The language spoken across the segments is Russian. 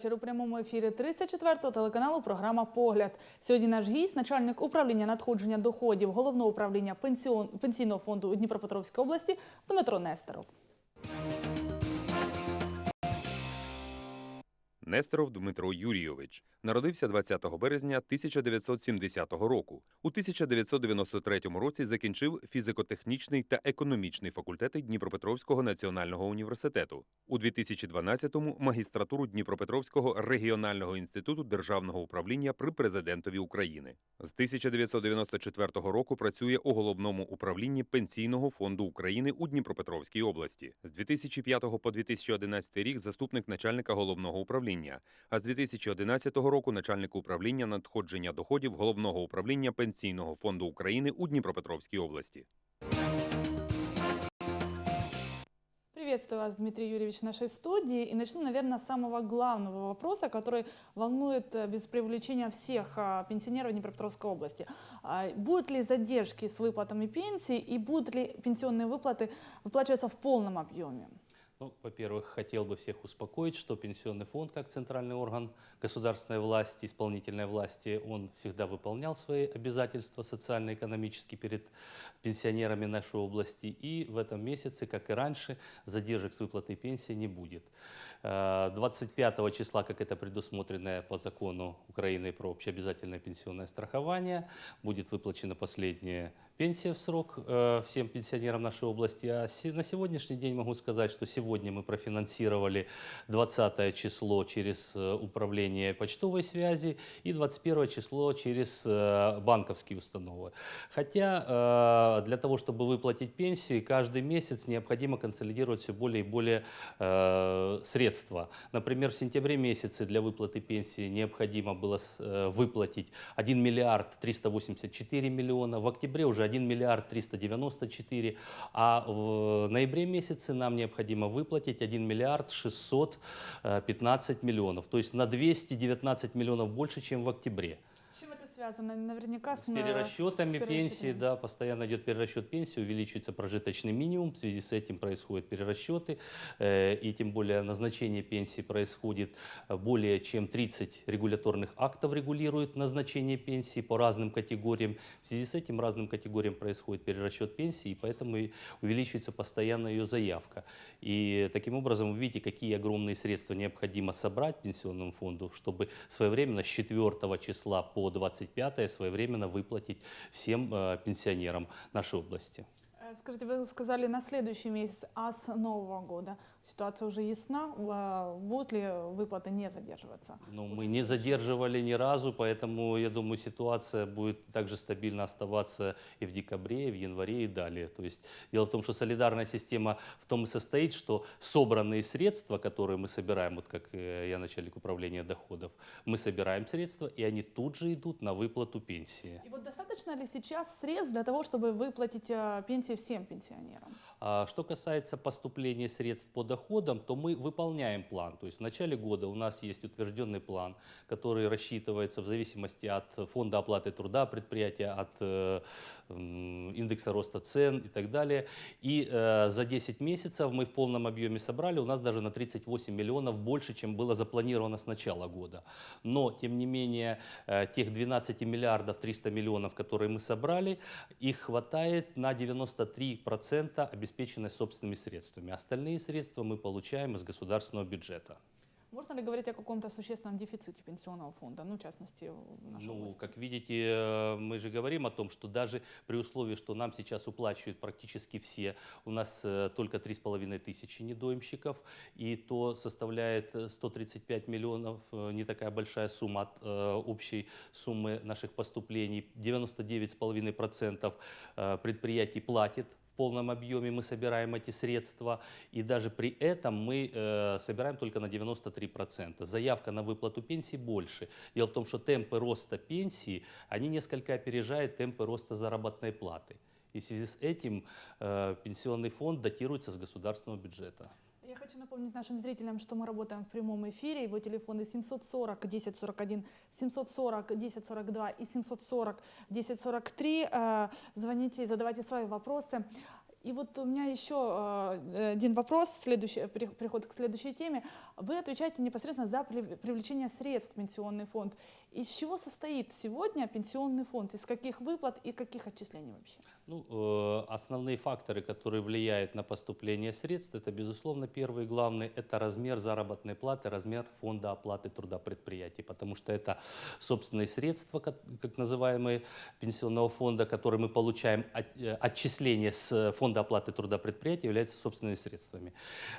Вечір. У прямому ефірі 34-го телеканалу програма Погляд. Сьогодні наш гість, начальник управління надходження доходів головного управління пенсійного фонду у Дніпропетровській області Дмитро Нестеров. Нестеров Дмитро Юрійович народився 20 березня 1970 року. У 1993 році закінчив фізико-технічний та економічний факультети Дніпропетровського національного університету. У 2012-му магістратуру Дніпропетровського регіонального інституту державного управління при президентові України. З 1994 року працює у головному управлінні Пенсійного фонду України у Дніпропетровській області. З 2005 по 2011 рік заступник начальника головного управління, а з 2011 року начальник управління надходження доходів головного управління Пенсійного фонду України у Дніпропетровській області. Приветствую вас, Дмитрий Юрьевич, в нашей студии. И начну, наверное, с самого главного вопроса, который волнует э, без привлечения всех а, пенсионеров Днепропетровской области. А, Будут ли задержки с выплатами пенсий и будут ли пенсионные выплаты выплачиваться в полном объеме? Ну, во-первых, хотел бы всех успокоить, что Пенсионный фонд, как центральный орган государственной власти, исполнительной власти, он всегда выполнял свои обязательства социально-экономически перед пенсионерами нашей области. И в этом месяце, как и раньше, задержек с выплатой пенсии не будет. Э, 25 числа, как это предусмотрено по закону Украины про общеобязательное пенсионное страхование, будет выплачена последняя пенсия в срок э, всем пенсионерам нашей области. А на сегодняшний день могу сказать, что сегодня мы профинансировали 20 число через э, управление почтовой связи и 21 число через э, банковские установы. Хотя для того, чтобы выплатить пенсии, каждый месяц необходимо консолидировать все более и более средства. Например, в сентябре месяце для выплаты пенсии необходимо было выплатить 1 миллиард 384 миллиона, в октябре уже 1 миллиард 394, а в ноябре месяце нам необходимо выплатить 1 миллиард 615 миллионов, то есть на 219 миллионов больше, чем в октябре. Связано? Наверняка с, С перерасчетами с пенсии, да, постоянно идет перерасчет пенсии, увеличивается прожиточный минимум, в связи с этим происходят перерасчеты, э, и тем более назначение пенсии происходит э, более чем 30 регуляторных актов регулирует назначение пенсии по разным категориям. В связи с этим разным категориям происходит перерасчет пенсии, и поэтому и увеличивается постоянно ее заявка. И таким образом вы видите, какие огромные средства необходимо собрать пенсионному фонду, чтобы своевременно с 4 числа по 25 своевременно выплатить всем э, пенсионерам нашей области. Э, Скажите, вы сказали на следующий месяц, а с Нового года ситуация уже ясна? Э, Будут ли выплаты не задерживаться? Уже мы не задерживали ни разу, поэтому я думаю, ситуация будет также стабильно оставаться и в декабре, и в январе, и далее. То есть дело в том, что солидарная система в том и состоит, что собранные средства, которые мы собираем, вот как э, я начальник управления доходов, мы собираем средства, и они тут же идут на выплату пенсии. И вот достаточно ли сейчас средств для того, чтобы выплатить пенсии всем пенсионерам? А Что касается поступления средств по доходам, то мы выполняем план. То есть в начале года у нас есть утвержденный план, который рассчитывается в зависимости от фонда оплаты труда предприятия, от э, индекса роста цен и так далее. И э, за 10 месяцев мы в полном объеме собрали, у нас даже на 38 миллионов больше, чем было запланировано с начала года. Но, тем не менее, э, тех 12 миллиардов 300 миллионов, которые мы собрали, их хватает на 93% обеспеченной собственными средствами. Остальные средства мы получаем из государственного бюджета. Можно ли говорить о каком-то существенном дефиците пенсионного фонда, ну, в частности, в нашей Ну, области? как видите, э, мы же говорим о том, что даже при условии, что нам сейчас уплачивают практически все, у нас э, только 3,5 тысячи недоимщиков, и то составляет э, 135 миллионов, э, не такая большая сумма от общей суммы наших поступлений. 99,5% э, предприятий платит полном объеме мы собираем эти средства, и даже при этом мы э, собираем только на 93%. Заявка на выплату пенсии больше. Дело в том, что темпы роста пенсии, они несколько опережают темпы роста заработной платы. И в связи с этим э, пенсионный фонд датируется с государственного бюджета. Я хочу напомнить нашим зрителям, что мы работаем в прямом эфире. Его телефоны 740 1041, 740 1042 и 740 1043. Э, Звоните и задавайте свои вопросы. И вот у меня еще э, один вопрос, следующий, переход к следующей теме. Вы отвечаете непосредственно за при- привлечение средств в пенсионный фонд. Из чего состоит сегодня пенсионный фонд? Из каких выплат и каких отчислений вообще? Ну, э, основные факторы, которые влияют на поступление средств, это, безусловно, первый и главный, это размер заработной платы, размер фонда оплаты труда предприятий, потому что это собственные средства, как, как называемые пенсионного фонда, которые мы получаем, э, отчисления с фонда оплаты труда предприятий являются собственными средствами.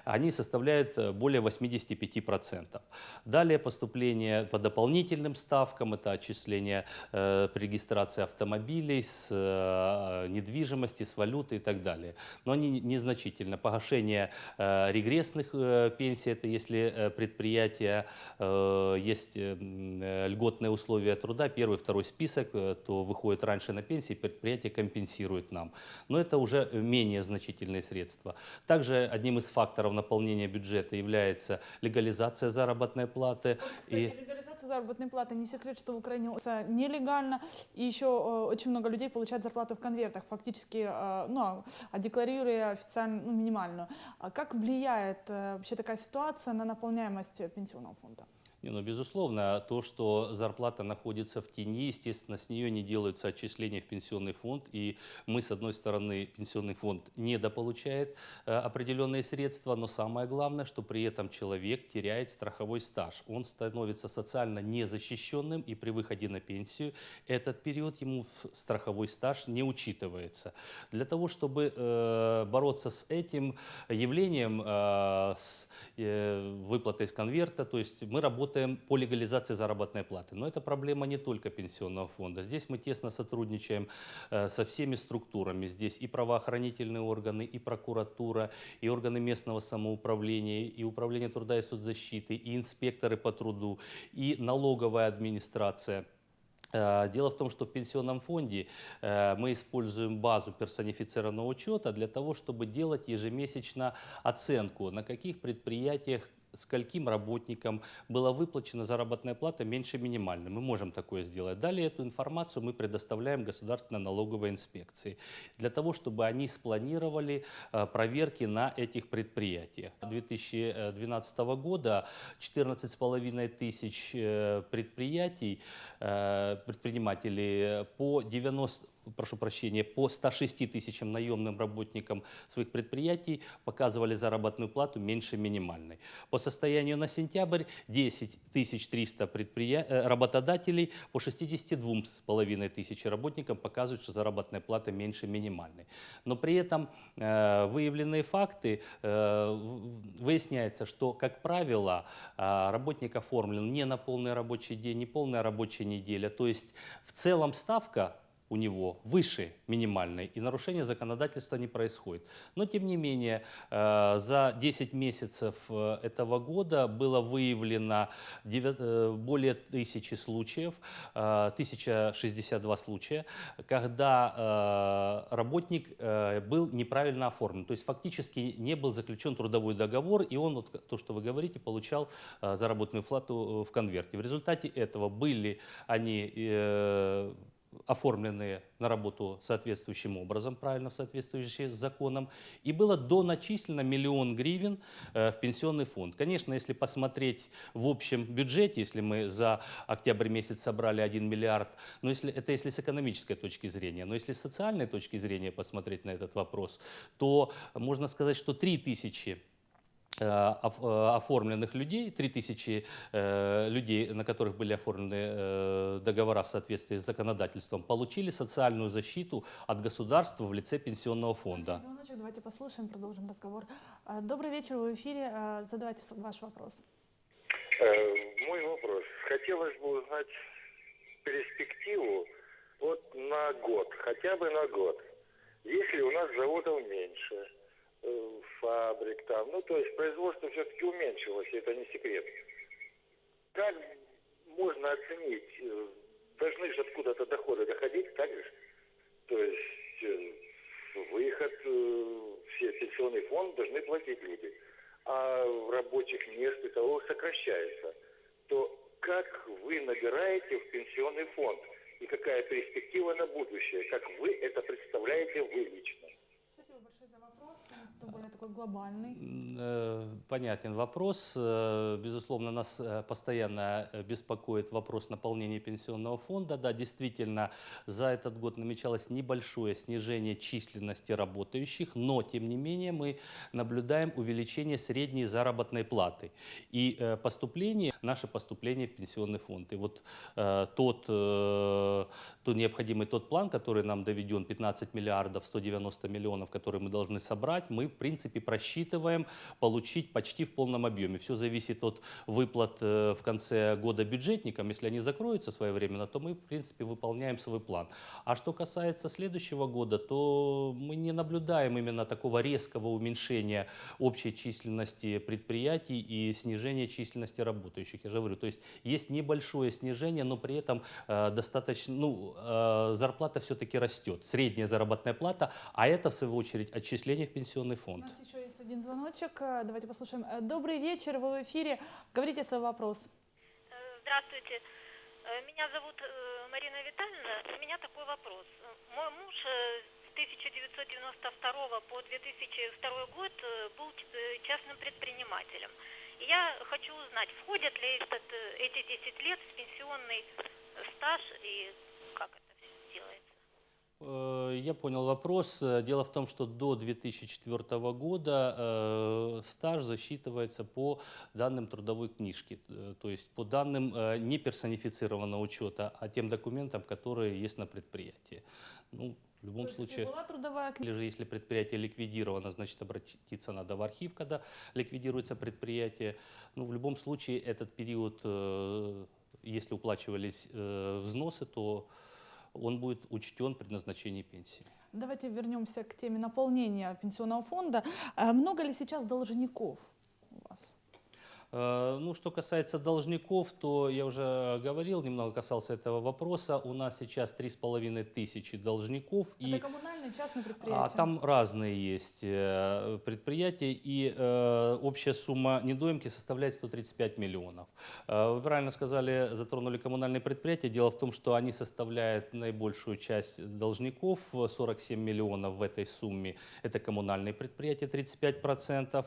Они составляют э, более 85%. Далее поступление по дополнительным ставкам, это отчисление э, при регистрации автомобилей с э, недвижимости, с валюты и так далее. Но они не- незначительно. Погашение э, регрессных э, пенсий, это если э, предприятие э, есть э, э, льготные условия труда, первый, второй список, э, то выходит раньше на пенсии, предприятие компенсирует нам. Но это уже менее значительные средства. Также одним из факторов наполнения бюджета является легализация заработной платы. Кстати, легализация заработной платы, не секрет, что в Украине это нелегально, и еще э, очень много людей получают зарплату в конвертах, фактически, э, ну, а- а декларируя официально ну, минимальную. А как влияет э, вообще такая ситуация на наполняемость пенсионного фонда? Не, ну, безусловно, то, что зарплата находится в тени, естественно, с нее не делаются отчисления в пенсионный фонд. И мы, с одной стороны, пенсионный фонд недополучает э, определенные средства, но самое главное, что при этом человек теряет страховой стаж. Он становится социально незащищенным, и при выходе на пенсию этот период ему в страховой стаж не учитывается. Для того, чтобы э, бороться с этим явлением, э, с э, выплатой из конверта, то есть мы работаем по легализации заработной платы. Но это проблема не только пенсионного фонда. Здесь мы тесно сотрудничаем э, со всеми структурами. Здесь и правоохранительные органы, и прокуратура, и органы местного самоуправления, и управление труда и соцзащиты, и инспекторы по труду, и налоговая администрация. Э, Дело в том, что в пенсионном фонде э, мы используем базу персонифицированного учета для того, чтобы делать ежемесячно оценку, на каких предприятиях скольким работникам была выплачена заработная плата меньше минимальной. Мы можем такое сделать. Далее эту информацию мы предоставляем Государственной налоговой инспекции для того, чтобы они спланировали э, проверки на этих предприятиях. 2012 года 14,5 тысяч э, предприятий, э, предпринимателей по 90 прошу прощения, по 106 тысячам наемным работникам своих предприятий показывали заработную плату меньше минимальной. По состоянию на сентябрь 10 300 предприя... э, работодателей по 62,5 тысячи работникам показывают, что заработная плата меньше минимальной. Но при этом э, выявленные факты, э, выясняется, что, как правило, э, работник оформлен не на полный рабочий день, не полная рабочая неделя. То есть в целом ставка у него выше минимальной, и нарушение законодательства не происходит. Но, тем не менее, э, за 10 месяцев э, этого года было выявлено э, более тысячи случаев, э, 1062 случая, когда работник был неправильно оформлен. То есть фактически не был заключен трудовой договор, и он, вот то, что вы говорите, получал заработную плату в конверте. В результате этого были они оформленные на работу соответствующим образом, правильно, в соответствующий с законом, и было доначислено миллион гривен э, в пенсионный фонд. Конечно, если посмотреть в общем бюджете, если мы за октябрь месяц собрали 1 миллиард, но если, это если с экономической точки зрения, но если с социальной точки зрения посмотреть на этот вопрос, то можно сказать, что 3 тысячи оформленных людей, 3000 э, людей, на которых были оформлены э, договора в соответствии с законодательством, получили социальную защиту от государства в лице пенсионного фонда. звоночек, давайте послушаем, продолжим разговор. Добрый вечер, вы в эфире, задавайте ваш вопрос. Э, Мой вопрос. Хотелось бы узнать перспективу вот на год, хотя бы на год. Если у нас заводов меньше, э, фабрик там, ну то есть производство все-таки уменьшилось, и это не секрет. Как можно оценить, э, должны же откуда-то доходы доходить, так же? То есть э, выход, э, все пенсионный фонд должны платить люди, а рабочих мест и того сокращается, то как вы набираете в пенсионный фонд и какая перспектива на будущее, как вы это представляете вы лично? Это более такой глобальный. Э, Понятен вопрос. Э, Безусловно, нас э, постоянно беспокоит вопрос наполнения пенсионного фонда. Да, действительно, за этот год намечалось небольшое снижение численности работающих, но, тем не менее, мы наблюдаем увеличение средней заработной платы. И поступление, наше поступление в пенсионный фонд. И вот тот, тот необходимый тот план, который нам доведен, 15 миллиардов 190 миллионов, которые мы должны собрать, мы, в принципе, просчитываем получить почти в полном объеме. Все зависит от выплат э, в конце года бюджетникам. Если они закроются своевременно, то мы, в принципе, выполняем свой план. А что касается следующего года, то мы не наблюдаем именно такого резкого уменьшения общей численности предприятий и снижения численности работающих. Я же говорю, то есть есть небольшое снижение, но при этом э, достаточно, ну, э, зарплата все-таки растет, средняя заработная плата, а это, в свою очередь, отчисление в пенсионный У фонд. нас еще есть один звоночек. Э, Давайте послушаем. Э, Добрый вечер, вы в эфире. Говорите свой вопрос. Э, Здравствуйте. Меня зовут Марина Витальевна. У меня такой вопрос. Мой муж с 1992 по 2002 год был частным предпринимателем. И я хочу узнать, входят ли этот, эти 10 лет в пенсионный стаж и как это Я понял вопрос. Э, Дело в том, что до 2004 года э, стаж засчитывается по данным трудовой книжки, э, то есть по данным э, не персонифицированного учета, а тем документам, которые есть на предприятии. Ну, в любом То случае... была трудовая книга, Или же если предприятие ликвидировано, значит обратиться надо в архив, когда ликвидируется предприятие. Ну, в любом случае этот период, э, если уплачивались э, взносы, то он будет учтен при назначении пенсии. давайте вернемся к теме наполнения пенсионного фонда. Э, Много ли сейчас должников у вас? Э, Ну, что касается должников, то я уже говорил, немного касался этого вопроса. У нас сейчас 3,5 тысячи должников. Это коммунальные, частные предприятия? А там разные есть э, предприятия, и э, общая сумма недоимки составляет 135 миллионов. Э, Вы правильно сказали, затронули коммунальные предприятия. Дело в том, что они составляют наибольшую часть должников, э, 47 миллионов в этой сумме. Это коммунальные предприятия, 35%.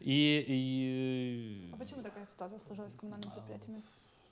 И, и А почему такая ситуация сложилась с коммунальными предприятиями?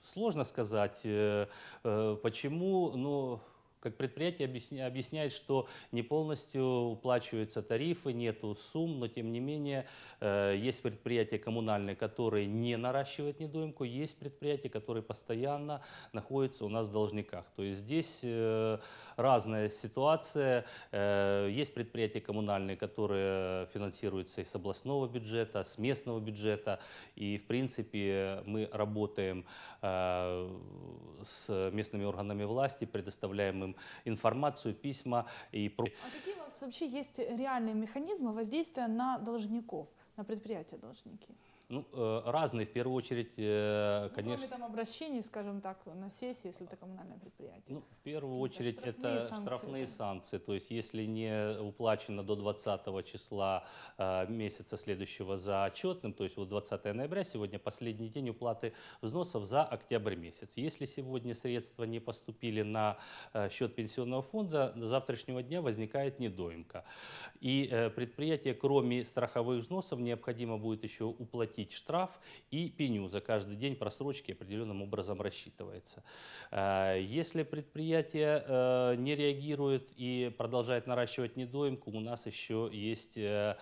Сложно сказать, э, э, почему, но как предприятие объясня- объясняет, что не полностью уплачиваются тарифы, нету сумм, но тем не менее э, есть предприятия коммунальные, которые не наращивают недоимку, есть предприятия, которые постоянно находятся у нас в должниках. То есть здесь э, разная ситуация. Э, Есть предприятия коммунальные, которые финансируются из областного бюджета, с местного бюджета, и в принципе мы работаем с местными органами власти, предоставляем им информацию, письма и А какие у вас вообще есть реальные механизмы воздействия на должников, на предприятия должники? Ну, э, разные, в первую очередь, э, Ну, конечно. Кроме там обращений, скажем так, на сессии, если это коммунальное предприятие. Ну, в первую очередь штрафные это санкции штрафные там. санкции. То есть если не уплачено до 20 числа э, месяца следующего за отчетным, то есть вот 20 ноября, сегодня последний день уплаты взносов за октябрь месяц. Если сегодня средства не поступили на счет пенсионного фонда, до завтрашнего дня возникает недоимка. И предприятие, кроме страховых взносов, необходимо будет еще уплатить штраф и пеню за каждый день просрочки определенным образом рассчитывается. Э, Если предприятие э, не реагирует и продолжает наращивать недоимку, у нас еще есть э,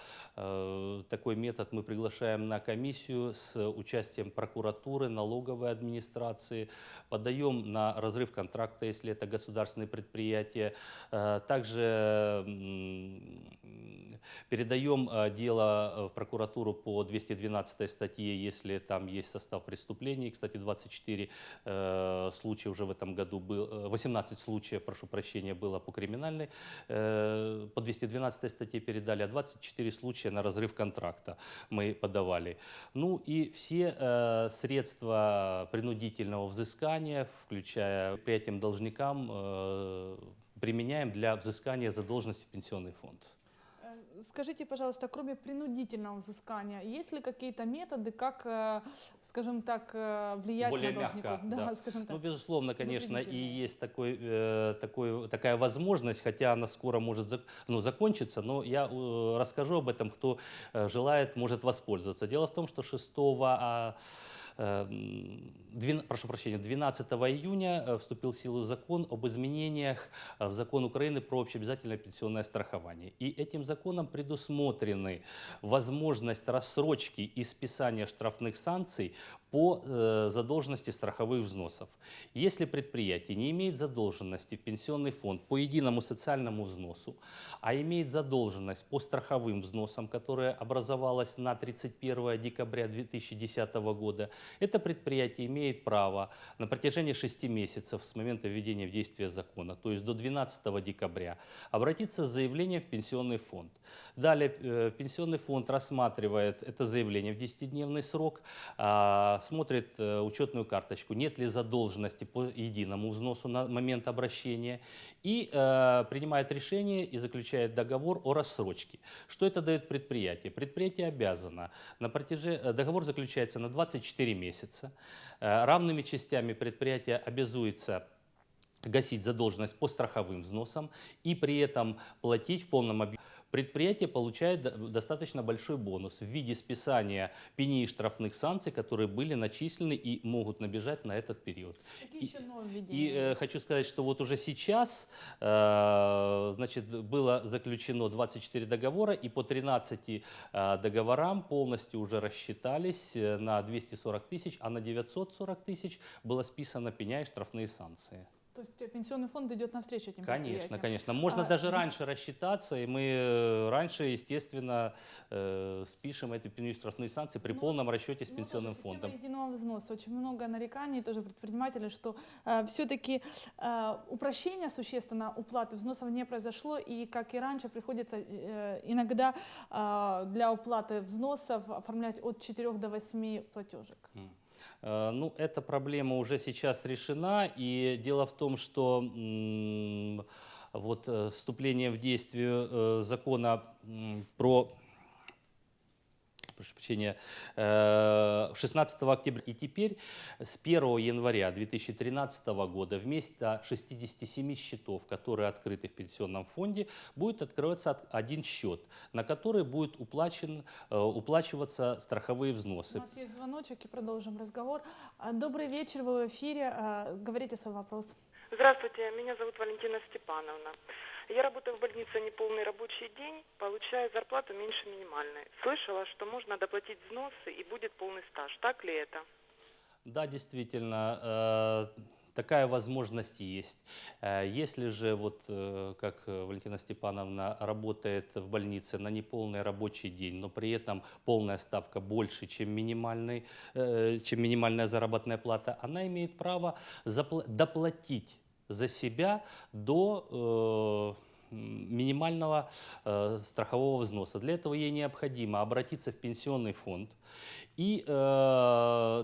такой метод, мы приглашаем на комиссию с участием прокуратуры, налоговой администрации, подаем на разрыв контракта, если это государственные предприятия. Также передаем дело в прокуратуру по 212 статье, если там есть состав преступлений. Кстати, 24 э, случая уже в этом году был, э, 18 случаев, прошу прощения, было по криминальной, э, по 212 статье передали, а 24 случая на разрыв контракта мы подавали. Ну и все э, средства принудительного взыскания, включая предприятиям должникам, э, применяем для взыскания задолженности в пенсионный фонд. Скажите, пожалуйста, кроме принудительного взыскания, есть ли какие-то методы, как, э, скажем так, э, влиять Более на должников? мягко, да. скажем так. Ну, безусловно, конечно, и есть такой, э, такой, такая возможность, хотя она скоро может зак- ну, закончиться, но я э, расскажу об этом, кто э, желает, может воспользоваться. Дело в том, что 6 а, э, м, двен- прошу прощения, 12 июня э, вступил в силу закон об изменениях э, в закон Украины про общеобязательное пенсионное страхование. И этим законом предусмотрены возможность рассрочки и списания штрафных санкций по э, задолженности страховых взносов. Если предприятие не имеет задолженности в пенсионный фонд по единому социальному взносу, а имеет задолженность по страховым взносам, которая образовалась на 31 декабря 2010 года, это предприятие имеет право на протяжении 6 месяцев с момента введения в действие закона, то есть до 12 декабря, обратиться с заявлением в пенсионный фонд. Далее э, пенсионный фонд рассматривает это заявление в 10-дневный срок, а, смотрит э, учетную карточку, нет ли задолженности по единому взносу на момент обращения и э, принимает решение и заключает договор о рассрочке. Что это дает предприятие? Предприятие обязано на протяжении договор заключается на 24 месяца. Э, равными частями предприятие обязуется гасить задолженность по страховым взносам и при этом платить в полном объеме. Предприятие получает до- достаточно большой бонус в виде списания пени и штрафных санкций, которые были начислены и могут набежать на этот период. Какие И- еще? И э, хочу сказать, что вот уже сейчас э, значит, было заключено 24 договора, и по 13 э, договорам полностью уже рассчитались э, на 240 тысяч, а на 940 тысяч было списано пеня и штрафные санкции. То есть э, пенсионный фонд идет навстречу этим Конечно, конечно. Можно А, даже мгм. раньше рассчитаться, и мы э, раньше, естественно, э, спишем эти штрафные санкции при Ну, полном расчете с Ну, пенсионным тоже фондом. единого взноса. Очень много нареканий тоже предпринимателей, что все-таки упрощение существенно уплаты взносов не произошло, и как и раньше приходится э, иногда э, для уплаты взносов оформлять от 4 до 8 платежек. Э, Ну, эта проблема уже сейчас решена, и дело в том, что вот э, вступление в действие э, закона про прошу прощения, э, 16 октября. И теперь с 1 января 2013 года вместо 67 счетов, которые открыты в пенсионном фонде, будет открываться от- один счет, на который будет уплачен, э, уплачиваться страховые У взносы. нас есть звоночек и продолжим разговор. А, Добрый вечер, вы в эфире. А, Говорите свой вопрос. Здравствуйте, меня зовут Валентина Степановна. Я работаю в больнице неполный рабочий день, получаю зарплату меньше минимальной. Слышала, что можно доплатить взносы и будет полный стаж. Так ли это? Да, действительно, э, такая возможность есть. Э, Если же, вот, э, как Валентина Степановна работает в больнице на неполный рабочий день, но при этом полная ставка больше, чем, минимальный, чем минимальная заработная плата, она имеет право доплатить за себя до э, минимального э, страхового взноса. Для этого ей необходимо обратиться в пенсионный фонд и э,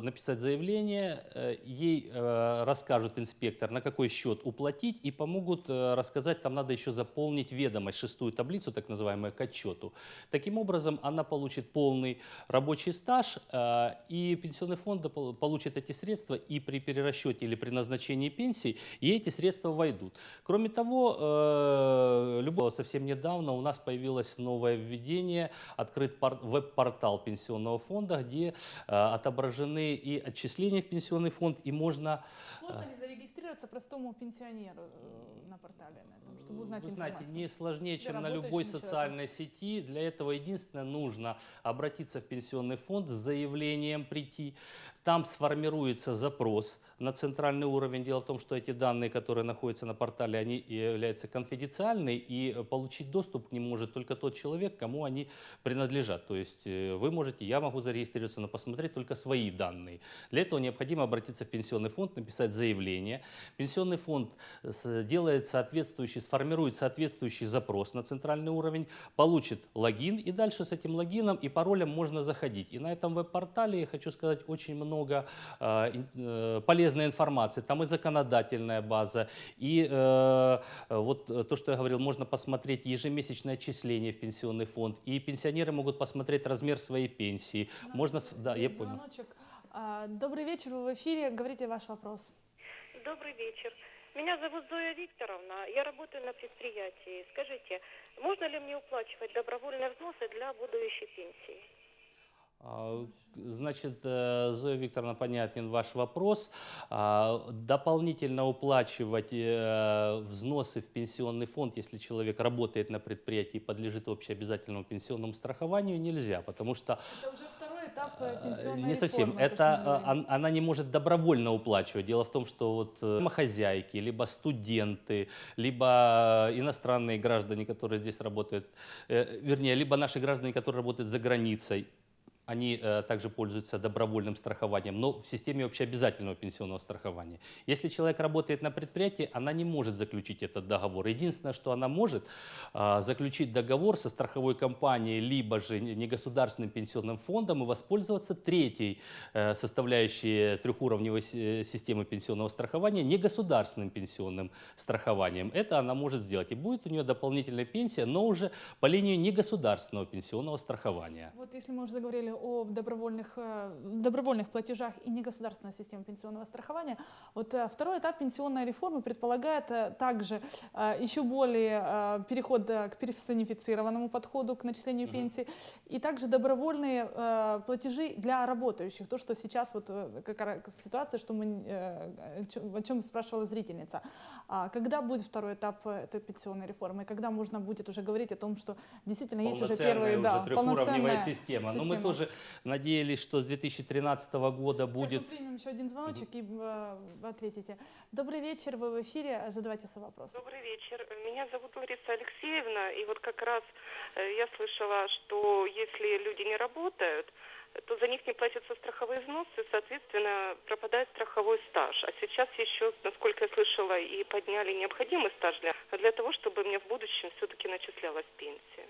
написать заявление. Э, Ей э, расскажут инспектор, на какой счет уплатить, и помогут э, рассказать, там надо еще заполнить ведомость, шестую таблицу, так называемую, к отчету. Таким образом, она получит полный рабочий стаж, и пенсионный фонд получит эти средства, и при перерасчете или при назначении пенсии ей эти средства войдут. Кроме того, любого совсем недавно у нас появилось новое введение, открыт пор- веб-портал пенсионного фонда, где отображены и отчисления в пенсионный фонд, и можно Сложно ли зарегистрироваться простому пенсионеру э, на портале, на этом, чтобы узнать Вы знаете, информацию? не сложнее, чем на любой человека. социальной сети. Для этого единственное нужно обратиться в пенсионный фонд с заявлением прийти. Там сформируется запрос на центральный уровень. Дело в том, что эти данные, которые находятся на портале, они являются конфиденциальны, и получить доступ к ним может только тот человек, кому они принадлежат. То есть э, вы можете, я могу зарегистрироваться, но посмотреть только свои данные. Для этого необходимо обратиться в пенсионный фонд, написать заявление. Пенсионный фонд с- делает соответствующий, сформирует соответствующий запрос на центральный уровень, получит логин, и дальше с этим логином и паролем можно заходить. И на этом веб-портале, я хочу сказать, очень много э, э, полезной информации. Там и законодательная база, и э, вот э, то, что я говорил, э, можно посмотреть ежемесячное отчисление в пенсионный фонд, и пенсионеры могут посмотреть размер своей пенсии. Можно, да, я понял. звоночек. А, Добрый вечер, вы в эфире, говорите ваш вопрос. Добрый вечер. Меня зовут Зоя Викторовна. Я работаю на предприятии. Скажите, можно ли мне уплачивать добровольные взносы для будущей пенсии? А, Значит, э, Зоя Викторовна, понятен ваш вопрос. А, Дополнительно уплачивать э, взносы в пенсионный фонд, если человек работает на предприятии и подлежит общеобязательному пенсионному страхованию, нельзя, потому что Это уже второй этап э, Э, пенсионной Не совсем. реформы, то, Это говорим. он- она не может добровольно уплачивать. Дело в том, что вот э, домохозяйки, либо студенты, либо иностранные граждане, которые здесь работают, э, вернее, либо наши граждане, которые работают за границей, они э, также пользуются добровольным страхованием, но в системе общеобязательного пенсионного страхования. Если человек работает на предприятии, она не может заключить этот договор. Единственное, что она может, а, заключить договор со страховой компанией, либо же не- негосударственным пенсионным фондом и воспользоваться третьей э, составляющей трехуровневой э, системы пенсионного страхования, негосударственным пенсионным страхованием. Это она может сделать. И будет у нее дополнительная пенсия, но уже по линии негосударственного пенсионного страхования. Вот если мы уже заговорили о добровольных, э, добровольных платежах и негосударственной системе пенсионного страхования, вот э, второй этап пенсионной реформы предполагает э, также еще более переход к персонифицированному подходу к начислению пенсий и также добровольные платежи для работающих. То, что сейчас вот как ситуация, что мы, о чем спрашивала зрительница. А Когда будет второй этап этой пенсионной реформы? Когда можно будет уже говорить о том, что действительно есть уже первые, да, уже трехуровневая полноценная система. Но мы система. Надеялись, что с 2013 года Сейчас будет... мы примем еще один звоночек и э, ответите. Добрый вечер, вы в эфире, задавайте свой вопрос. Добрый вечер. Меня зовут Лариса Алексеевна, и вот как раз э, я слышала, что если люди не работают, то за них не платятся страховые взносы, соответственно, пропадает страховой стаж. А сейчас еще, насколько я слышала, и подняли необходимый стаж для, для того, чтобы мне в будущем все-таки начислялась пенсия.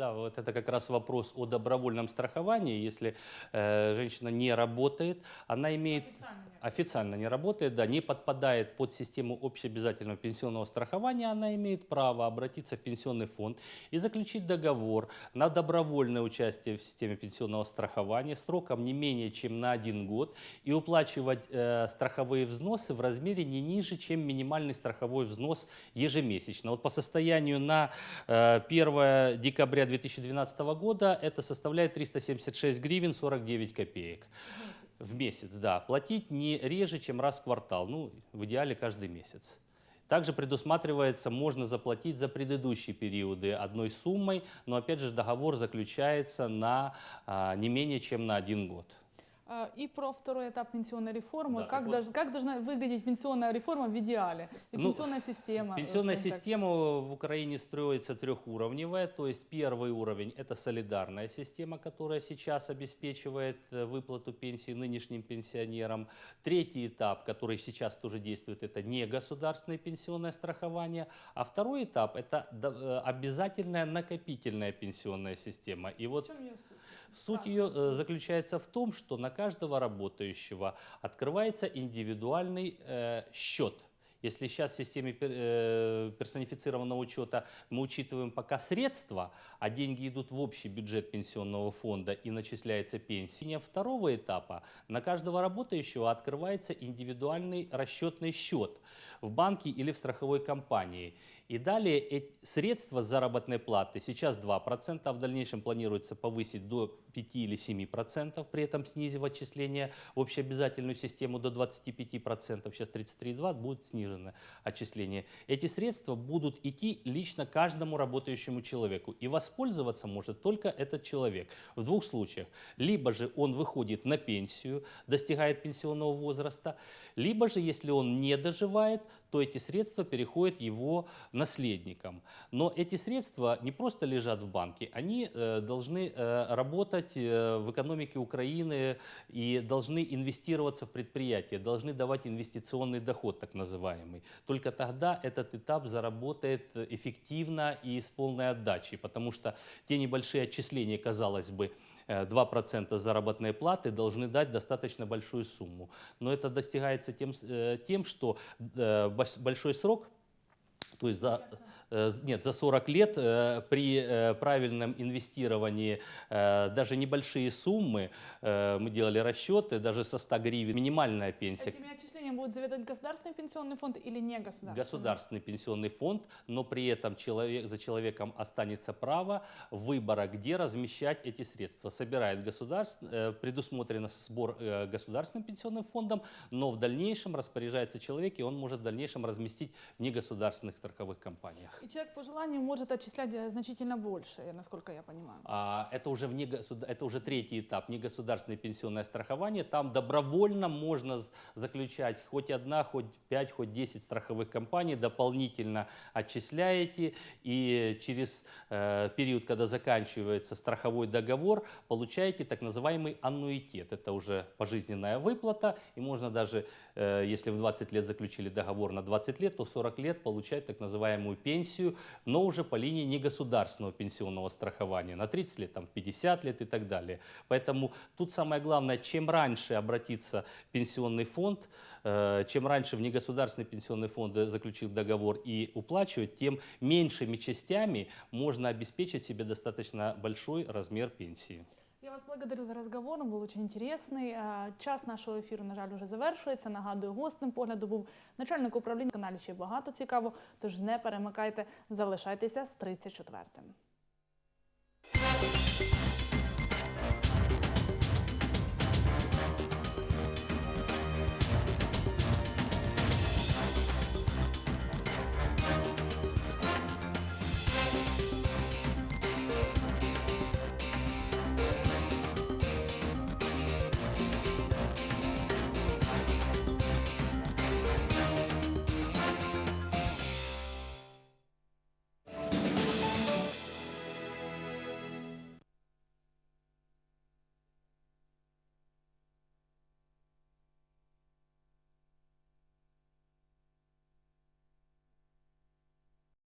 Да, вот это как раз вопрос о добровольном страховании. Если э, женщина не работает, она имеет официально не работает, да, не подпадает под систему общеобязательного пенсионного страхования, она имеет право обратиться в пенсионный фонд и заключить договор на добровольное участие в системе пенсионного страхования сроком не менее чем на один год и уплачивать э, страховые взносы в размере не ниже, чем минимальный страховой взнос ежемесячно. Вот по состоянию на э, 1 декабря 2012 года это составляет 376 гривен 49 копеек. В месяц, да. Платить не реже, чем раз в квартал. Ну, в идеале каждый месяц. Также предусматривается, можно заплатить за предыдущие периоды одной суммой, но опять же договор заключается на а, не менее чем на один год. А, И про второй этап пенсионной реформы. Да, как, вот- как должна выглядеть пенсионная реформа в идеале? И Ну, пенсионная система. Пенсионная скажем так. система в Украине строится трехуровневая, то есть первый уровень – это солидарная система, которая сейчас обеспечивает э, выплату пенсии нынешним пенсионерам. Третий этап, который сейчас тоже действует, это негосударственное пенсионное страхование. А второй этап – это э, обязательная накопительная пенсионная система. И В вот чем ее суть? Суть ее э, заключается в том, что на каждого работающего открывается индивидуальный э, счет. Если сейчас в системе э, персонифицированного учета мы учитываем пока средства, а деньги идут в общий бюджет пенсионного фонда и начисляется пенсия, второго этапа на каждого работающего открывается индивидуальный расчетный счет в банке или в страховой компании. И далее эти средства заработной платы сейчас 2%, а в дальнейшем планируется повысить до 5 или 7%, при этом снизив отчисления в общеобязательную систему до 25%, сейчас 33,2 будет снижено отчисление. Эти средства будут идти лично каждому работающему человеку. И воспользоваться может только этот человек. В двух случаях. Либо же он выходит на пенсию, достигает пенсионного возраста, либо же, если он не доживает, то эти средства переходят его наследникам. Но эти средства не просто лежат в банке, они э, должны э, работать э, в экономике Украины и должны инвестироваться в предприятия, должны давать инвестиционный доход, так называемый. Только тогда этот этап заработает эффективно и с полной отдачей, потому что те небольшие отчисления, казалось бы, 2% заработной платы должны дать достаточно большую сумму. Но это достигается тем, э, тем что э, большой срок То есть за, э, нет, за 40 лет э, при э, правильном инвестировании э, даже небольшие суммы, э, мы делали расчеты, даже со 100 гривен, минимальная пенсия, отчислениями будет заведовать государственный пенсионный фонд или не государственный? государственный пенсионный фонд, но при этом человек, за человеком останется право выбора, где размещать эти средства. Собирает государство, э, предусмотрено сбор э, государственным пенсионным фондом, но в дальнейшем распоряжается человек, и он может в дальнейшем разместить в негосударственных страховых компаниях. И человек по желанию может отчислять э, значительно больше, насколько я понимаю. А, Это уже, вне это уже третий этап, негосударственное пенсионное страхование. Там добровольно можно заключать хоть одна, хоть пять, хоть 10 страховых компаний, дополнительно отчисляете, и через э, период, когда заканчивается страховой договор, получаете так называемый аннуитет. Это уже пожизненная выплата, и можно даже, если в 20 лет заключили договор на 20 лет, то 40 лет получать так называемую пенсию, но уже по линии негосударственного пенсионного страхования, на 30 лет, там, в 50 лет и так далее. Поэтому тут самое главное, чем раньше обратиться в пенсионный фонд, э, чем раньше в негосударственный пенсионный фонд э, заключил договор и уплачивать, тем меньшими частями можно обеспечить себе достаточно большой размер пенсии. Я вас благодарю за розговор, він був дуже інтересний. Е, Час нашого ефіру, на жаль, вже завершується. Нагадую, гостем погляду був начальник управління. На каналі ще багато цікаво, тож не перемикайте, залишайтеся з 34-м.